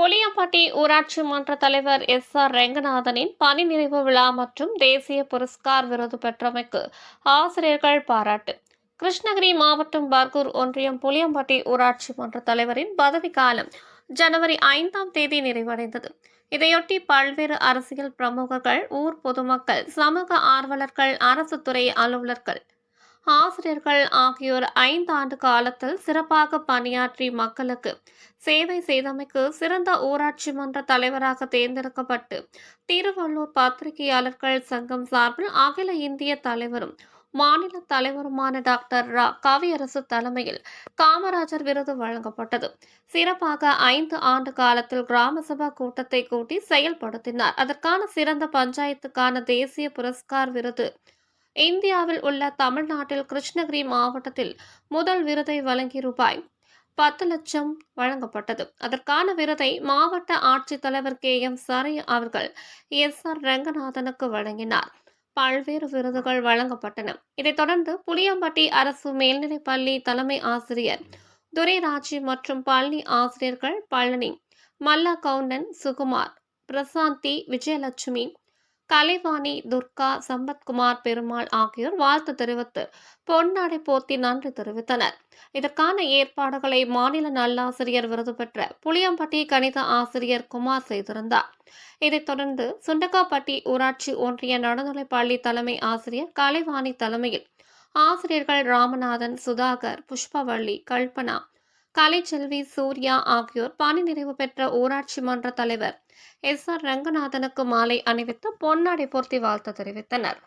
புளியம்பட்டி ஊராட்சி மன்ற தலைவர் எஸ் ஆர் ரெங்கநாதனின் பணி நிறைவு விழா மற்றும் தேசிய புரஸ்கார் விருது பெற்றமைக்கு ஆசிரியர்கள் பாராட்டு. கிருஷ்ணகிரி மாவட்டம் பர்கூர் ஒன்றியம் புளியம்பட்டி ஊராட்சி மன்ற தலைவரின் பதவிக்காலம் ஜனவரி ஐந்தாம் தேதி நிறைவடைந்தது. இதையொட்டி பல்வேறு அரசியல் பிரமுகர்கள் ஊர் பொதுமக்கள் சமூக ஆர்வலர்கள் அரசு துறை அலுவலர்கள் ஆசிரியர்கள் ஆகியோர் ஐந்து ஆண்டு காலத்தில் சிறப்பாக பணியாற்றி மக்களுக்கு சேவை செய்தமைக்கு சிறந்த ஊராட்சி மன்ற தலைவராக தேர்ந்தெடுக்கப்பட்டு திருவள்ளூர் பத்திரிகையாளர்கள் சங்கம் சார்பில் அகில இந்திய தலைவரும் மாநில தலைவருமான டாக்டர் ரா. கவியரசு தலைமையில் காமராஜர் விருது வழங்கப்பட்டது. சிறப்பாக ஐந்து ஆண்டு காலத்தில் கிராம சபா கூட்டத்தை கூட்டி செயல்படுத்தினார். அதற்கான சிறந்த பஞ்சாயத்துக்கான தேசிய புரஸ்கார் விருது இந்தியாவில் உள்ள தமிழ்நாட்டில் கிருஷ்ணகிரி மாவட்டத்தில் முதல் விருதை வழங்கி ரூபாய் பத்து லட்சம் வழங்கப்பட்டது. அதற்கான விருதை மாவட்ட ஆட்சித்தலைவர் கே. எம். சரை அவர்கள் எஸ். ஆர். ரங்கநாதனுக்கு வழங்கினார். பல்வேறு விருதுகள் வழங்கப்பட்டன. இதைத் தொடர்ந்து புளியம்பட்டி அரசு மேல்நிலைப்பள்ளி தலைமை ஆசிரியர் துரைராஜி மற்றும் பள்ளி ஆசிரியர்கள் பழனி மல்லா கவுண்டன் சுகுமார் பிரசாந்தி விஜயலட்சுமி கலைவாணி துர்கா சம்பத்குமார் பெருமாள் ஆகியோர் வாழ்த்து தெரிவித்து பொன்னாடை போத்தி நன்றி தெரிவித்தனர். இதற்கான ஏற்பாடுகளை மாநில நல்லாசிரியர் விருது பெற்ற புளியம்பட்டி கணித ஆசிரியர் குமார் செய்திருந்தார். இதைத் தொடர்ந்து சுண்டக்காப்பட்டி ஊராட்சி ஒன்றிய நடுநிலைப்பள்ளி தலைமை ஆசிரியர் கலைவாணி தலைமையில் ஆசிரியர்கள் ராமநாதன் சுதாகர் புஷ்பவள்ளி கல்பனா கலைச்செல்வி சூர்யா ஆகியோர் பணி நிறைவு பெற்ற ஊராட்சி மன்ற தலைவர். எஸ். ஆர். ரங்கநாதனுக்கு மாலை அணிவித்து பொன்னாடை போர்த்தி வாழ்த்து தெரிவித்தனர்.